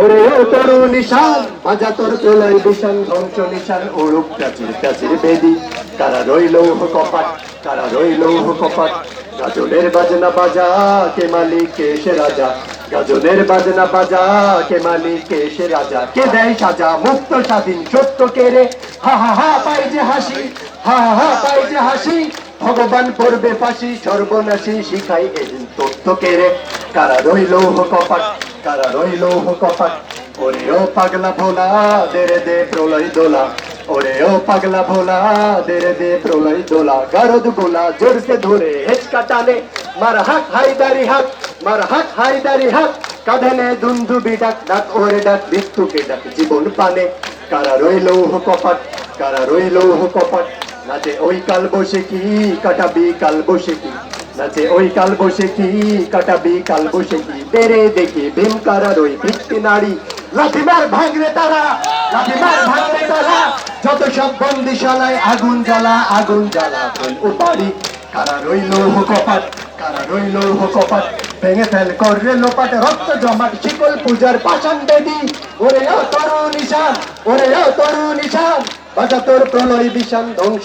ওরে তরু নিশান, বাজা তোর ধ্বংস নিশান প্রাচীর প্রাচীর বেদি। রইল কপাট রইল কপাট? গাজনের বাজনা বাজা, কে মালিক, কে সে রাজা? গাজনের বাজনা বাজা, কে মালিক, কে সে রাজা? কে দেয় সাজা? মুক্ত, স্বাধীন, সত্য কে রে? হা হা হা, পাই যে হাসি, হা হা হা, পাই যে হাসি। ভগবান পড়বে ফাঁসি, সর্বনাশী, শিখাই এদিন তথ্য কে রে? কারা রইল কপাট? কারা রইল কপাট ওরে ও পাগলা ভোলা, দেরে দে প্রলয় দোলা। ওরে ও পাগলা ভোলা, দেরে দে প্রলয় দোলা। গারদ গোলা জোরসে ধরে হেচকা টানে, মার হাক হাইদারি হাক, মার হাক হাইদারি হাক। কাঁধেনে দুন্দুবি ডাক ডাক ওরে ডাক মৃত্যুকে ডাক জীবন পানে। কারা রইল কপাট কারা রইল কপাট নাচে ওই কাল বসে কি কাটাবি কাল বসে কি নাচে ওই কাল বসে কি কাটাবি কাল বসে কি বেড়ে দেখি ভীম কারার ওই ভিত্তি নারী। লাঠিমার ভাঙরে তারা লাঠিমার ভাঙরে তারা। যত সব বন্দিশালায় আগুন জ্বালা আগুন জ্বালা বল উপারি। কারা রইল কপাট কারা রইল কপাট ভেঙে ফেল করলে লোপাট রক্ত জমাট, শিকল পূজার পাষাণ বেদি। ওরে ও তরু নিশান ওরে ও তরু নিশান বাজা তোর প্রলয় বিশান ধ্বংস